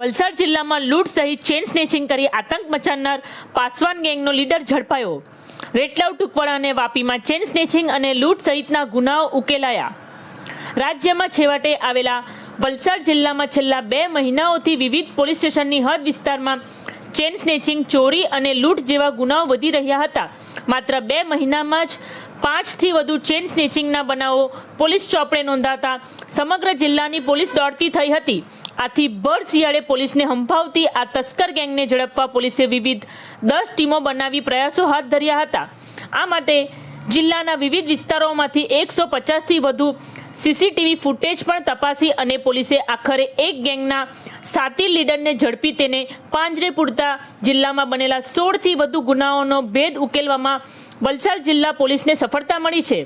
વલસાડ જિલ્લામાં લૂંટ સહિત ચેન સ્નેચિંગ કરી આતંક મચાવનાર પાસવાન ગેંગનો લીડર ઝડપાયો. રેટલાવ ટુકવાડા અને વાપીમાં ચેન સ્નેચિંગ અને લૂંટ સહિતના ગુનાઓ ઉકેલાયા. રાજ્યમાં છેવટે આવેલા વલસાડ જિલ્લામાં છેલ્લા બે મહિનાઓથી વિવિધ પોલીસ સ્ટેશનની હદ વિસ્તારમાં ચેન સ્નેચિંગ, ચોરી અને લૂંટ જેવા ગુનાઓ વધી રહ્યા હતા. માત્ર બે મહિનામાં જ પાંચથી વધુ ચેન સ્નેચિંગના બનાવો પોલીસ ચોપડે નોંધાતા સમગ્ર જિલ્લાની પોલીસ દોડતી થઈ હતી. આથી ભર શિયાળે પોલીસને હંફાવતી આ તસ્કર ગેંગને ઝડપવા પોલીસે વિવિધ દસ ટીમો બનાવી પ્રયાસો હાથ ધર્યા હતા. આ માટે જિલ્લાના વિવિધ વિસ્તારોમાંથી એકસો પચાસથી વધુ સીસીટીવી ફૂટેજ પણ તપાસી અને પોલીસે આખરે એક ગેંગના સાતી લીડરને ઝડપી તેને પાંજરે પૂરતા જિલ્લામાં બનેલા સોળથી વધુ ગુનાઓનો ભેદ ઉકેલવામાં વલસાડ જિલ્લા પોલીસને સફળતા મળી છે.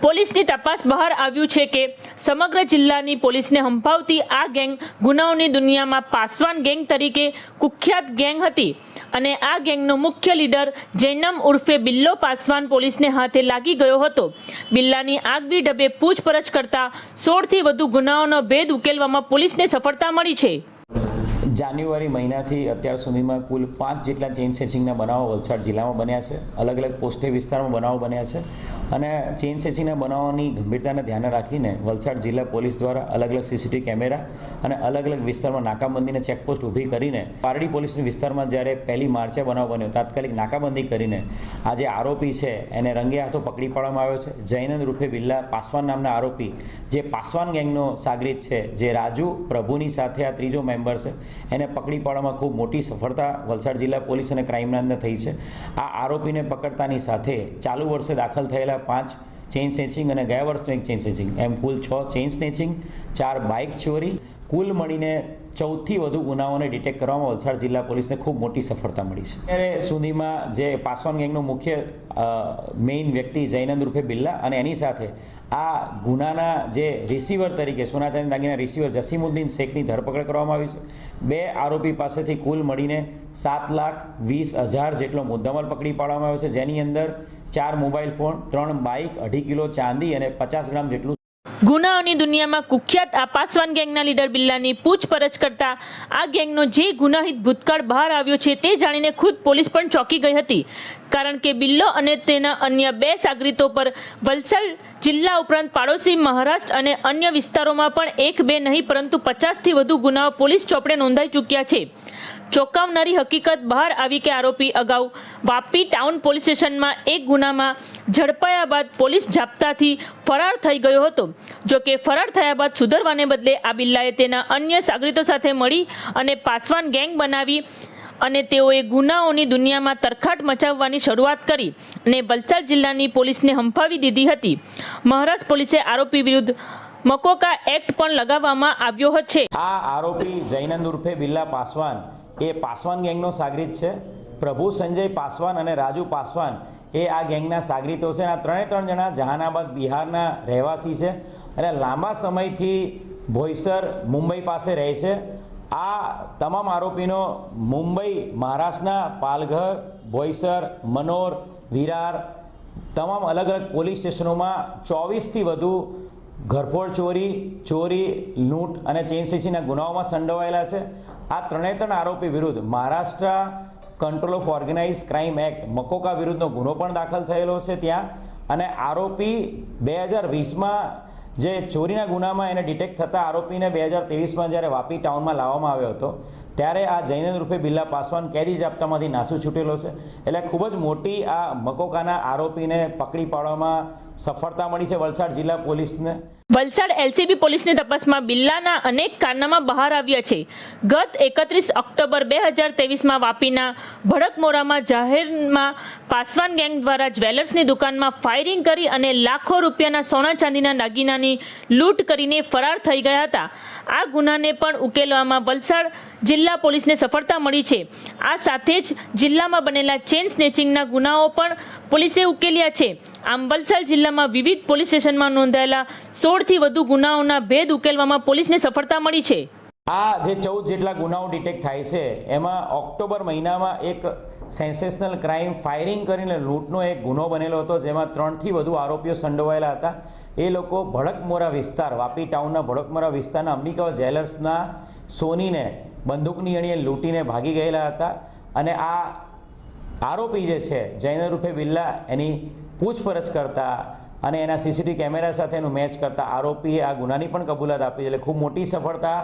પોલીસની તપાસ બહાર આવ્યું છે કે સમગ્ર જિલ્લાની પોલીસને હંફાવતી આ ગેંગ ગુનાઓની દુનિયામાં પાસવાન ગેંગ તરીકે કુખ્યાત ગેંગ હતી અને આ ગેંગનો મુખ્ય લીડર જૈનમ ઉર્ફે બિલ્લો પાસવાન પોલીસને હાથે લાગી ગયો હતો. બિલ્લાની આગવી ઢબે પૂછપરછ કરતા સોળથી વધુ ગુનાઓનો ભેદ ઉકેલવામાં પોલીસને સફળતા મળી છે. જાન્યુઆરી મહિનાથી અત્યાર સુધીમાં કુલ પાંચ જેટલા ચેઇન સેચિંગના બનાવો વલસાડ જિલ્લામાં બન્યા છે. અલગ અલગ પોસ્ટે વિસ્તારમાં બનાવો બન્યા છે. અને ચેઇન સેચિંગના બનાવોની ગંભીરતાને ધ્યાને રાખીને વલસાડ જિલ્લા પોલીસ દ્વારા અલગ અલગ સીસીટીવી કેમેરા અને અલગ અલગ વિસ્તારમાં નાકાબંધીને ચેકપોસ્ટ ઊભી કરીને પારડી પોલીસની વિસ્તારમાં જ્યારે પહેલી માર્ચે બનાવ બન્યો, તાત્કાલિક નાકાબંધી કરીને આ જે આરોપી છે, એને રંગે હાથો પકડી પાડવામાં આવ્યો છે. જૈનંદ રૂફે બિલ્લા પાસવાન નામના આરોપી, જે પાસવાન ગેંગનો સાગરીત છે, જે રાજુ પ્રભુની સાથે આ ત્રીજો મેમ્બર છે. એને પકડી પાડવામાં ખૂબ મોટી સફળતા વલસાડ જિલ્લા પોલીસ અને ક્રાઇમ બ્રાન્ચને થઈ છે. આ આરોપીને પકડતાની સાથે ચાલુ વર્ષે દાખલ થયેલા પાંચ ચેઇન સ્નેચિંગ અને ગયા વર્ષનું એક ચેઇન સ્નેચિંગ. એમ કુલ છ ચેઇન સ્નેચિંગ, ચાર બાઇક ચોરી કુલ મળીને ચૌદથી વધુ ગુનાઓને ડિટેક્ટ કરવામાં વલસાડ જિલ્લા પોલીસને ખૂબ મોટી સફળતા મળી છે. અત્યારે સુધીમાં જે પાસવાન ગેંગનો મુખ્ય મેઇન વ્યક્તિ જૈનંદ રૂપે બિલ્લા અને એની સાથે આ ગુનાના જે રિસીવર તરીકે સોના ચાંદી દાગીના રિસીવર જસીમુદ્દીન શેખની ધરપકડ કરવામાં આવી છે. બે આરોપી પાસેથી કુલ મળીને સાત લાખ વીસ હજાર જેટલો મુદ્દામાલ પકડી પાડવામાં આવ્યો છે. જેની અંદર ચાર મોબાઈલ ફોન, ત્રણ બાઇક અઢી કિલો ચાંદી અને પચાસ ગ્રામ જેટલું ગુનાઓની દુનિયામાં કુખ્યાત આ પાસવાન ગેંગના લીડર બિલ્લાની પૂછપરછ કરતા આ ગેંગનો જે ગુનાહિત ભૂતકાળ બહાર આવ્યો છે તે જાણીને ખુદ પોલીસ પણ ચોંકી ગઈ હતી. કારણ કે બિલ્લો અને તેના અન્ય બે સાગરીતો પર વલસાડ જિલ્લા ઉપરાંત પાડોશી મહારાષ્ટ્ર અને અન્ય વિસ્તારોમાં પણ એક બે નહીં, પરંતુ પચાસથી વધુ ગુનાઓ પોલીસ ચોપડે નોંધાઈ ચૂક્યા છે. ચોંકાવનારી હકીકત બહાર આવી કે આરોપી અગાઉ વાપી ટાઉન પોલીસ સ્ટેશનમાં એક ગુનામાં ઝડપાયા બાદ પોલીસ જાપ્તાથી ફરાર થઈ ગયો હતો. જો કે ફરાર થયા બાદ સુધરવાને બદલે આ બિલ્લાએ તેના અન્ય સાગરીતો સાથે મળી અને પાસવાન ગેંગ બનાવી અને તેઓએ ગુનાઓની દુનિયામાં તરખાટ મચાવવાની શરૂઆત કરી અને વલસાડ જિલ્લાની પોલીસને હંફાવી દીધી હતી. મહારાષ્ટ્ર પોલીસે આરોપી વિરુદ્ધ મકોકા એક્ટ પણ લગાવવામાં આવ્યો છે. આ આરોપી જૈનંદ ઉર્ફે બિલ્લા પાસવાન. એ પાસવાન ગેંગનો સાગરીત છે. પ્રભુ સંજય પાસવાન અને રાજુ પાસવાન એ આ ગેંગના સાગરીતો છે આ ત્રણે ત્રણ જણા જહાનાબાદ બિહારના રહેવાસી છે. અને લાંબા સમયથી ભોઈસર મુંબઈ પાસે રહે છે. આ તમામ આરોપીનો મુંબઈ, મહારાષ્ટ્રના પાલઘર, બોઈસર, મનોર, વિરાર તમામ અલગ અલગ પોલીસ સ્ટેશનોમાં ચોવીસથી વધુ ઘરફોડ ચોરી ચોરી, લૂંટ અને ચેન સેચીના ગુનાઓમાં સંડોવાયેલા છે. આ ત્રણે ત્રણ આરોપી વિરુદ્ધ Maharashtra control of organise crime act MCOCA વિરુદ્ધનો ગુનો પણ દાખલ થયેલો છે ત્યાં. અને આરોપી બે હજાર વીસમાં જે ચોરીના ગુનામાં એને ડિટેક્ટ થતા આરોપીને બે હજાર ત્રેવીસમાં જ્યારે વાપી ટાઉનમાં લાવવામાં આવ્યો હતો ત્યારે આ જૈનંદ રૂપે બિલ્લા પાસવાન કેદી જાપ્તામાંથી નાસું છૂટેલો છે. એટલે ખૂબ જ મોટી આ મકોકાના આરોપીને પકડી પાડવામાં સફળતા મળી છે વલસાડ જિલ્લા પોલીસને. વલસાડ એલસીબી પોલીસની તપાસમાં બિલ્લાના અનેક કારનામા બહાર આવ્યા છે. ગત એકત્રીસ ઓક્ટોબર બે હજાર તેવીસમાં વાપીના ભડકમોરામાં જાહેરમાં પાસવાન ગેંગ દ્વારા જ્વેલર્સની દુકાનમાં ફાયરિંગ કરી અને લાખો રૂપિયાના સોના ચાંદીના દાગીનાની લૂંટ કરીને ફરાર થઈ ગયા હતા. આ ગુનાને પણ ઉકેલવામાં વલસાડ જિલ્લા પોલીસને સફળતા મળી છે. આ સાથે જ જિલ્લામાં બનેલા ચેન સ્નેચિંગના ગુનાઓ પણ પોલીસે ઉકેલ્યા છે. આમ વલસાડ જિલ્લામાં વિવિધ પોલીસ સ્ટેશનમાં નોંધાયેલા સોળથી વધુ ગુનાઓના ભેદ ઉકેલવામાં પોલીસને સફળતા મળી છે. આ જે ચૌદ જેટલા ગુનાઓ ડિટેક્ટ થાય છે, એમાં ઓક્ટોબર મહિનામાં એક સેન્સેશનલ ક્રાઇમ ફાયરિંગ કરીને લૂંટનો એક ગુનો બનેલો હતો, જેમાં ત્રણથી વધુ આરોપીઓ સંડોવાયેલા હતા. એ લોકો ભડકમોરા વિસ્તાર, વાપી ટાઉનના ભડકમોરા વિસ્તારના અંબિકા જ્વેલર્સના સોનીને, બંદૂકની અણીએ લૂંટીને ભાગી ગયેલા હતા અને આ આરોપી જે છે, જૈન રૂપે બિલ્લા, એની પૂછપરછ કરતા અને એના સીસીટીવી કેમેરા સાથેનું મેચ કરતા આરોપીએ આ ગુનાની પણ કબૂલાત આપી. એટલે ખૂબ મોટી સફળતા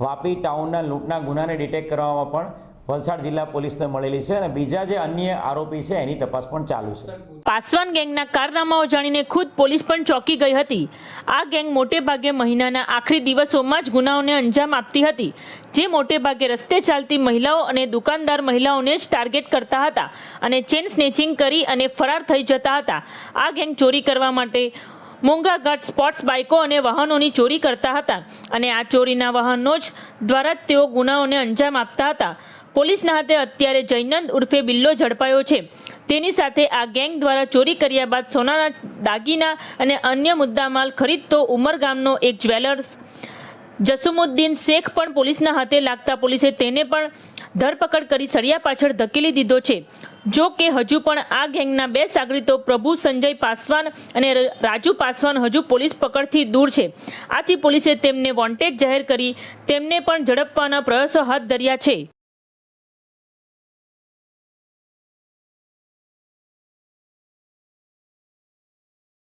વાપી ટાઉનના લૂંટના ગુનાને ડિટેક્ટ કરવામાં પણ વલસાડ જિલ્લા પોલીસને મળેલી છે અને બીજા જે અન્ય આરોપી છે, એની તપાસ પણ ચાલુ છે. પાસવાન ગેંગના કારનામાઓ જાણીને ખુદ પોલીસ પણ ચોંકી ગઈ હતી. આ ગેંગ મોટે ભાગે મહિનાના આખરી દિવસોમાં જ ગુનાઓને અંજામ આપતી હતી. જે મોટે ભાગે રસ્તે ચાલતી મહિલાઓ અને દુકાનદાર મહિલાઓને જ ટાર્ગેટ કરતા હતા અને ચેન સ્નેચિંગ કરી અને ફરાર થઈ જતા હતા. આ ગેંગ ચોરી કરવા માટે મોંઘાઘાટ સ્પોર્ટ્સ બાઇકો અને વાહનોની ચોરી કરતા હતા અને આ ચોરીના વાહનો જ દ્વારા જ તેઓ ગુનાઓને અંજામ આપતા હતા. પોલીસના હાથે અત્યારે જયનંદ ઉર્ફે બિલ્લો ઝડપાયો છે. તેની સાથે આ ગેંગ દ્વારા ચોરી કર્યા બાદ સોનાના દાગીના અને અન્ય મુદ્દામાલ ખરીદતો ઉમર ગામનો એક જ્વેલર્સ જસુમુદ્દીન શેખ પણ પોલીસના હાથે લાગતા પોલીસે તેને પણ ધરપકડ કરી સળિયા પાછળ ધકેલી દીધો છે. જો કે હજુ પણ આ ગેંગના બે સાગરીતો પ્રભુ સંજય પાસવાન અને રાજુ પાસવાન હજુ પોલીસ પકડથી દૂર છે. આથી પોલીસે તેમને વોન્ટેડ જાહેર કરી તેમને પણ ઝડપવાના પ્રયાસો હાથ ધર્યા છે.